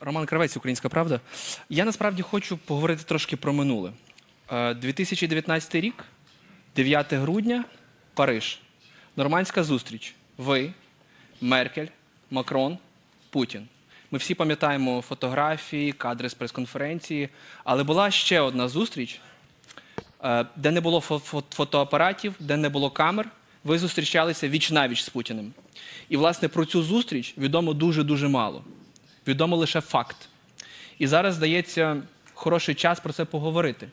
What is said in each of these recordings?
Роман Кравець, Українська Правда. Я насправді хочу поговорити трошки про минуле. Е, 2019 рік, 9 грудня, Париж. Нормандська зустріч. Ви, Меркель, Макрон, Путін. Ми всі пам'ятаємо фотографії, кадри з прес-конференції, але була ще одна зустріч, е, де не було фо- фо- фотоапаратів, де не було камер. Ви зустрічалися віч навіч з Путіним. І, власне, про цю зустріч відомо дуже-дуже мало. Відомо лише факт. І зараз, здається, хороший час про це поговорити.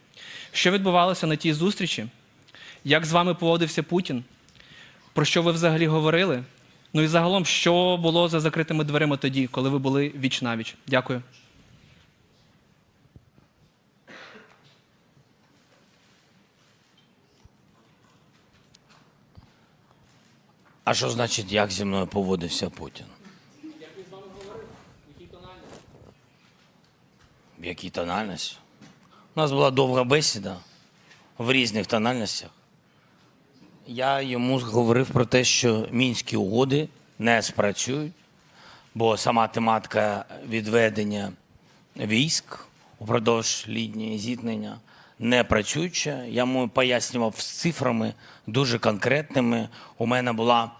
Що відбувалося на тій зустрічі? Як з вами поводився Путін? Про що ви взагалі говорили? Ну і загалом, що було за закритими дверима тоді, коли ви були віч навіч? Дякую. А що значить, як зі мною поводився Путін? В якій тональності? У нас була довга бесіда в різних тональностях. Я йому говорив про те, що мінські угоди не спрацюють, бо сама тематика відведення військ упродовж лінії зіткнення не працююча. Я йому пояснював з цифрами дуже конкретними. У мене була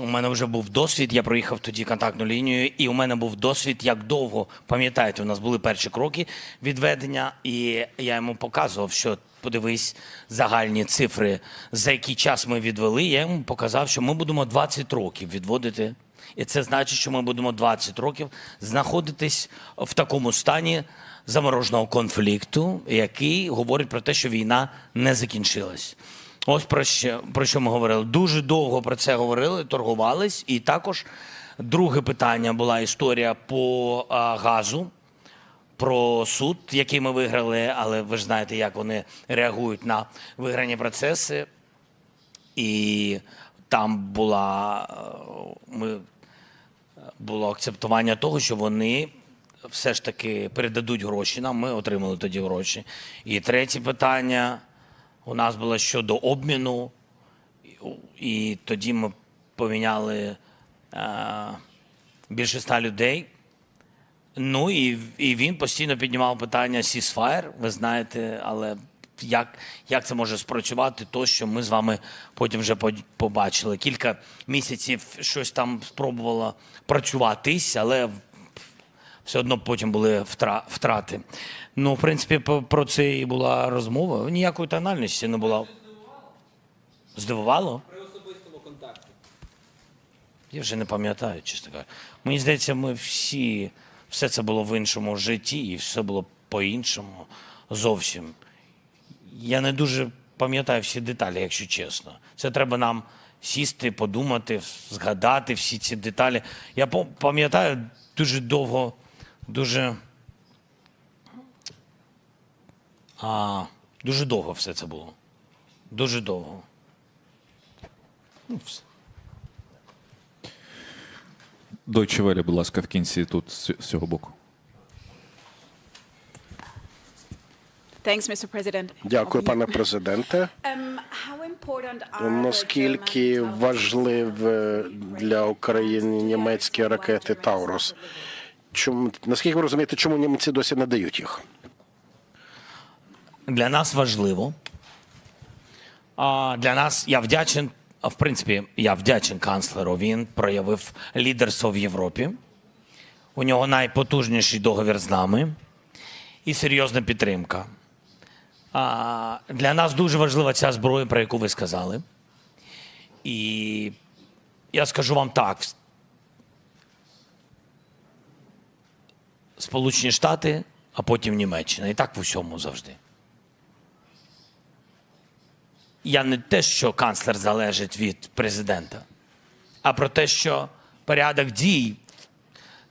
у мене вже був досвід, я проїхав тоді контактну лінію, і у мене був досвід, як довго, пам'ятаєте, у нас були перші кроки відведення, і я йому показував, що подивись загальні цифри, за який час ми відвели. Я йому показав, що ми будемо 20 років відводити. І це значить, що ми будемо 20 років знаходитись в такому стані замороженого конфлікту, який говорить про те, що війна не закінчилась. Ось про що, про що ми говорили. Дуже довго про це говорили, торгувались. І також друге питання була історія по а, газу, про суд, який ми виграли, але ви ж знаєте, як вони реагують на виграні процеси. І там була ми було акцептування того, що вони все ж таки передадуть гроші нам. Ми отримали тоді гроші. І третє питання у нас було щодо обміну, і тоді ми поміняли е, більше ста людей. Ну і, і він постійно піднімав питання ceasefire, ви знаєте, але як, як це може спрацювати, то що ми з вами потім вже побачили. Кілька місяців щось там спробувало працюватись, але все одно потім були втра- втрати. Ну, в принципі, про це і була розмова. Ніякої тональності не було. Здивувало? При особистому контакті. Я вже не пам'ятаю, чесно кажучи. Мені здається, ми всі, все це було в іншому житті, і все було по-іншому зовсім. Я не дуже пам'ятаю всі деталі, якщо чесно. Це треба нам сісти, подумати, згадати всі ці деталі. Я пам'ятаю дуже довго, дуже. А, дуже довго все це було. Дуже довго. Ну, все. Deutsche Welle, будь ласка, в кінці тут з цього боку. Thanks, Mr. President. Дякую, пане президенте. Um, Наскільки важливі для України німецькі ракети Таурус? Чому наскільки ви розумієте, чому німці досі не дають їх? для нас важливо. А для нас я вдячен. В принципі, я вдячен канцлеру. Він проявив лідерство в Європі. У нього найпотужніший договір з нами і серйозна підтримка. А, для нас дуже важлива ця зброя, про яку ви сказали. І я скажу вам так: Сполучені Штати, а потім Німеччина. І так в усьому завжди. Я не те, що канцлер залежить від президента, а про те, що порядок дій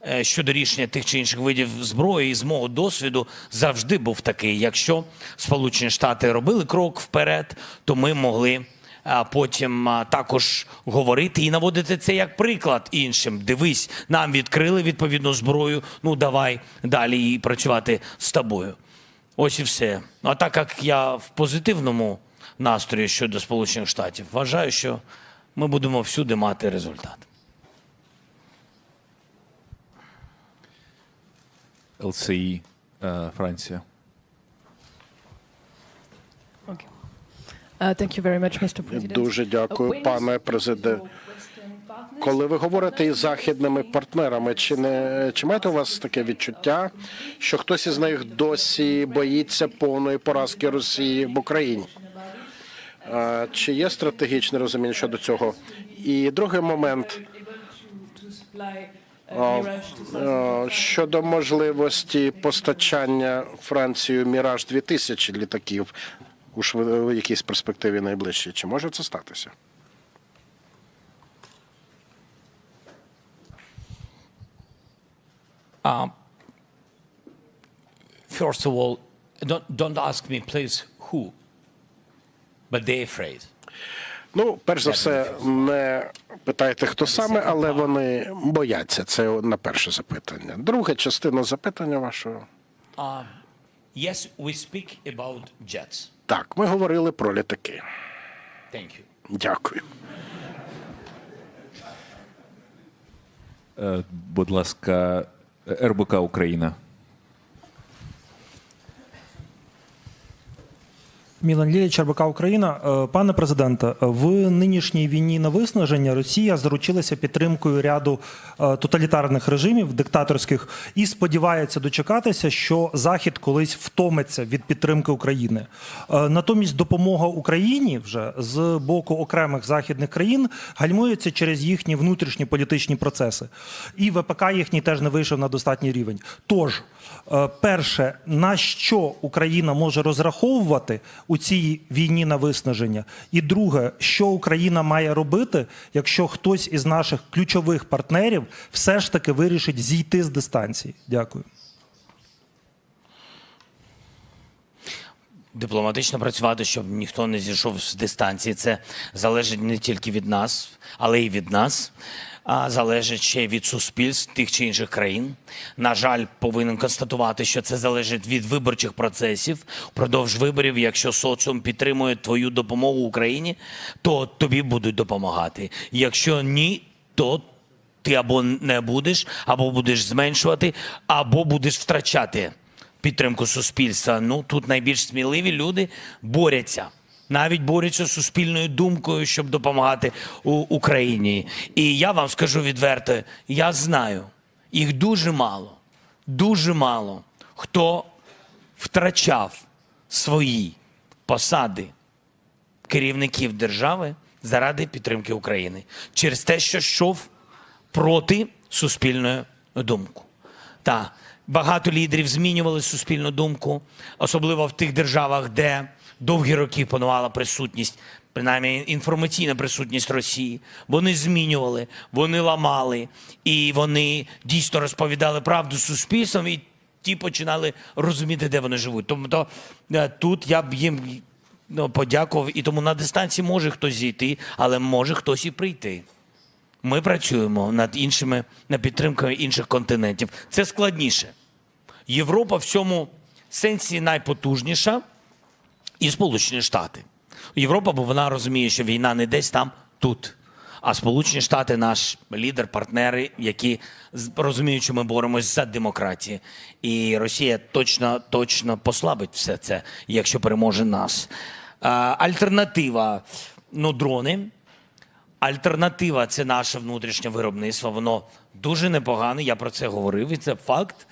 е, щодо рішення тих чи інших видів зброї з мого досвіду завжди був такий. Якщо Сполучені Штати робили крок вперед, то ми могли потім також говорити і наводити це як приклад іншим. Дивись, нам відкрили відповідну зброю. Ну давай далі і працювати з тобою. Ось і все. А так як я в позитивному настрої щодо Сполучених Штатів, вважаю, що ми будемо всюди мати результат. ЛСІ е, Франція? Дуже дякую, Uh, пане президент. Коли ви говорите із західними партнерами, чи не чи маєте у вас таке відчуття, що хтось із них досі боїться повної поразки Росії в Україні? Чи є стратегічне розуміння щодо цього? І другий момент uh, щодо можливості постачання Францію Міраж 2000 літаків у швид- якійсь перспективі найближчій. Чи може це статися? First of all, don't, don't ask me, please, who, but they're afraid. Ну, перш за все, не питайте, хто саме, але вони бояться. Це на перше запитання. Друга частина запитання вашого. Yes, we speak about jets. Так, ми говорили про літаки. Thank you. Дякую. Е, Будь ласка, РБК Україна. Мілан Ліліч, РБК Україна. Е, Пане президенте, в нинішній війні на виснаження Росія заручилася підтримкою ряду е, тоталітарних режимів, диктаторських, і сподівається дочекатися, що Захід колись втомиться від підтримки України. Е, Натомість допомога Україні вже з боку окремих західних країн гальмується через їхні внутрішні політичні процеси. І ВПК їхній теж не вийшов на достатній рівень. Тож, перше, на що Україна може розраховувати у цій війні на виснаження? І друге, що Україна має робити, якщо хтось із наших ключових партнерів все ж таки вирішить зійти з дистанції? Дякую. Дипломатично працювати, щоб ніхто не зійшов з дистанції. Це залежить не тільки від нас, але й від нас. А залежить ще від суспільств тих чи інших країн. На жаль, повинен констатувати, що це залежить від виборчих процесів. Впродовж виборів, якщо соціум підтримує твою допомогу Україні, то тобі будуть допомагати. Якщо ні, то ти або не будеш, або будеш зменшувати, або будеш втрачати підтримку суспільства. Ну тут найбільш сміливі люди борються. Навіть борються з суспільною думкою, щоб допомагати у Україні. І я вам скажу відверто: я знаю, їх дуже мало, дуже мало хто втрачав свої посади керівників держави заради підтримки України через те, що йшов проти суспільної думки. Та багато лідерів змінювали суспільну думку, особливо в тих державах, де довгі роки панувала присутність, принаймні інформаційна присутність Росії. Вони змінювали, вони ламали, і вони дійсно розповідали правду суспільством. І ті починали розуміти, де вони живуть. Тому то е, тут я б їм ну, подякував, і тому на дистанції може хтось зійти, але може хтось і прийти. Ми працюємо над іншими над підтримкою інших континентів. Це складніше. Європа в цьому сенсі найпотужніша і Сполучені Штати. Європа, бо вона розуміє, що війна не десь там, тут. А Сполучені Штати наш лідер, партнери, які розуміють, що ми боремось за демократію. І Росія точно, точно послабить все це, якщо переможе нас. Альтернатива ну, дрони. Альтернатива це наше внутрішнє виробництво. Воно дуже непогане. Я про це говорив, і це факт.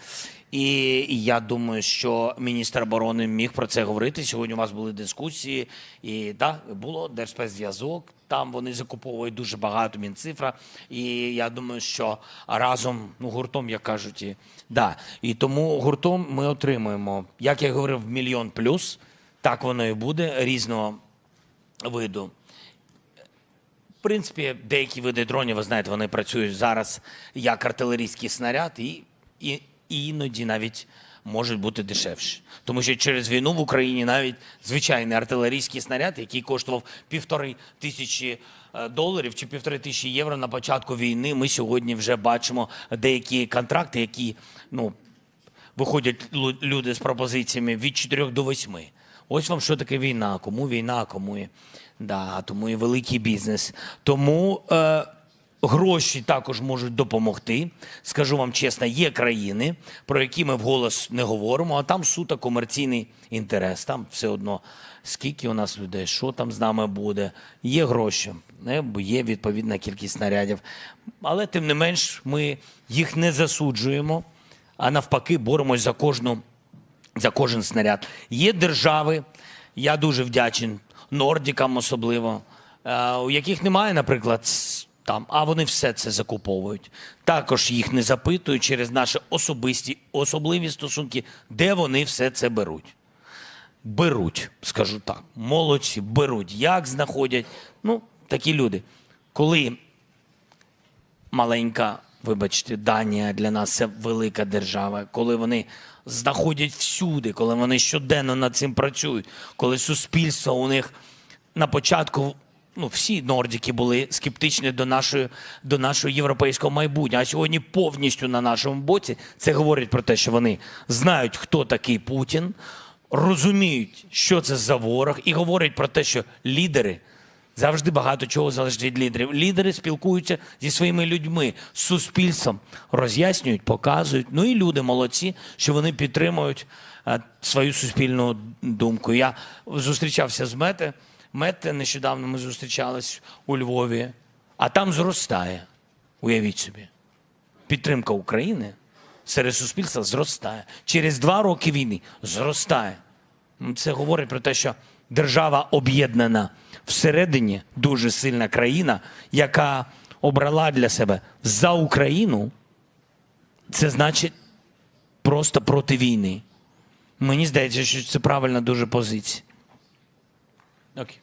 І я думаю, що міністр оборони міг про це говорити. Сьогодні у вас були дискусії, і так, було Держспецзв'язок. Там вони закуповують дуже багато мінцифра. І я думаю, що разом, ну гуртом, як кажуть, і, да. І тому гуртом ми отримуємо, як я говорив, мільйон плюс. Так воно і буде різного виду. Принципі, деякі види дронів, ви знаєте, вони працюють зараз як артилерійський снаряд, і, і, і іноді навіть можуть бути дешевші. Тому що через війну в Україні навіть звичайний артилерійський снаряд, який коштував півтори тисячі е, доларів чи півтори тисячі євро на початку війни, ми сьогодні вже бачимо деякі контракти, які ну, виходять люди з пропозиціями від 4 до 8. Ось вам що таке війна, кому війна, кому і, да, тому і великий бізнес. Тому е, Гроші також можуть допомогти. Скажу вам чесно, є країни, про які ми вголос не говоримо, а там суто комерційний інтерес. Там все одно скільки у нас людей, що там з нами буде. Є гроші, не? бо є відповідна кількість снарядів. Але тим не менш, ми їх не засуджуємо, а навпаки, боремось за кожну за кожен снаряд. Є держави, я дуже вдячен нордікам особливо, е, у яких немає, наприклад, там, а вони все це закуповують. Також їх не запитують через наші особисті особливі стосунки, де вони все це беруть. Беруть, скажу так. Молодці, беруть. Як знаходять? Ну, такі люди. Коли маленька, вибачте, Данія для нас це велика держава, коли вони знаходять всюди, коли вони щоденно над цим працюють, коли суспільство у них на початку. Ну, всі нордики були скептичні до нашої, до нашого європейського майбутнього, а сьогодні повністю на нашому боці. Це говорить про те, що вони знають, хто такий Путін, розуміють, що це за ворог, і говорять про те, що лідери Завжди багато чого залежить від лідерів. Лідери спілкуються зі своїми людьми, з суспільством, роз'яснюють, показують. Ну і люди молодці, що вони підтримують е, свою суспільну думку. Я зустрічався з Мете. Мете нещодавно ми зустрічались у Львові, а там зростає. Уявіть собі. Підтримка України серед суспільства зростає. Через два роки війни зростає. Ну, Це говорить про те, що держава об'єднана всередині, дуже сильна країна, яка обрала для себе за Україну. Це значить просто проти війни. Мені здається, що це правильна дуже позиція. Окей.